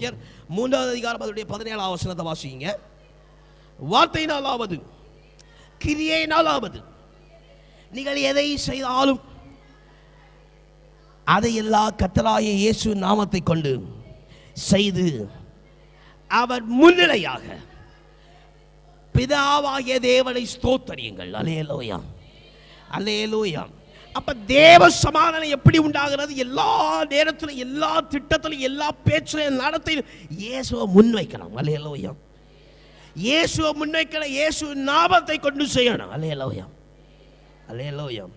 எபேசியர் மூன்றாவது அதிகாரம் அதனுடைய பதினேழாம் வசனத்தை வாசிங்க. வார்த்தையினாலாவது கிரியையினாலாவது நீங்கள் எதை செய்தாலும் அதை எல்லா கத்தலாய இயேசு நாமத்தை கொண்டு செய்து அவர் முன்னிலையாக பிதாவாகிய தேவனை ஸ்தோத்தரியுங்கள். அலையலோயா அலையலோயா அப்போ தேவ சமாதானம் எப்படி உண்டாகிறது? எல்லா நேரத்திலும் எல்லா திட்டத்திலும் எல்லா பேச்சிலும் நடத்தையிலும் இயேசுவை முன்வைக்கலாம் அலையலோயம் இயேசுவை முன்வைக்கணும் இயேசு நாமத்தை கொண்டு செய்யணும். அலையலோயம் அலையலோயம்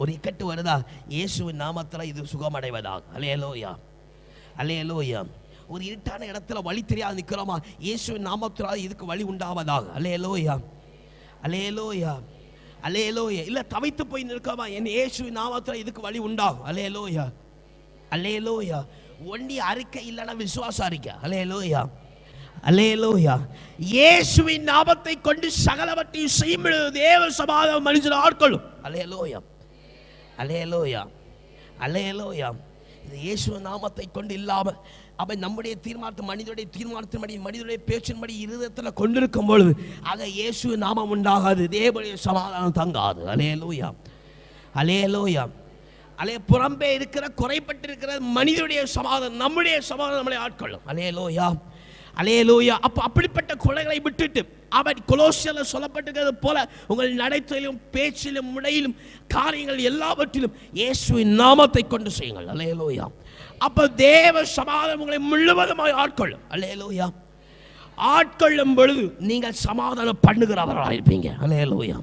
ஒரு இக்கட்டு வருதா? இயேசுவின் நாமத்தில் இது சுகமடைவதாக அலையலோயா அலையலோயா ஒரு இருட்டான இடத்துல வழி தெரியாது நிற்கிறோமா இயேசுவின் நாமத்தில் இதுக்கு வழி உண்டாவதாக அலையலோயா அலையலோயா அலேலோயா இல்லை தவித்து போய் நிற்கமா என் ஏசு நாமத்தில் இதுக்கு வழி உண்டாகும். அலேலோயா அலேலோயா ஒண்டி அறிக்கை இல்லைன்னா விசுவாசம் அறிக்கை. அலேலோயா அலேலோயா இயேசுவின் நாமத்தை கொண்டு சகலவற்றையும் செய்யும் தேவ சமாதானம் மனுஷன் ஆட்களும் அலேலோயா அலேலோயா அலேலோயா இது இயேசு நாமத்தை கொண்டு இல்லாமல் அப்போ நம்முடைய தீர்மானத்தை மனிதனுடைய தீர்மானத்தின்படி மனிதனுடைய பேச்சின்படி இருதத்தில் கொண்டிருக்கும் பொழுது ஆக இயேசு நாமம் உண்டாகாது. தேவனுடைய சமாதானம் தங்காது. அலேலோயா. அலேலோயா. அலே புறம்பே இருக்கிற குறைப்பட்டிருக்கிற மனிதனுடைய சமாதானம் நம்முடைய சமாதானம் நம்மளை ஆட்கொள்ளும். அலேலோயா. அலையலூயா. அப்போ அப்படிப்பட்ட கொலைகளை விட்டுட்டு அவன் கொலோசியில் சொல்லப்பட்டிருக்கிறது போல உங்கள் நடைத்திலும் பேச்சிலும் உடையிலும் காரியங்கள் எல்லாவற்றிலும் இயேசுவின் நாமத்தை கொண்டு செய்யுங்கள். அலையலூயா. அப்போ தேவ சமாதானம் உங்களை முழுவதுமாய் ஆட்கொள்ளும். அலையலூயா. ஆட்கொள்ளும் பொழுது நீங்கள் சமாதானம் பண்ணுகிறவர்களாக இருப்பீங்க அலையலூயா.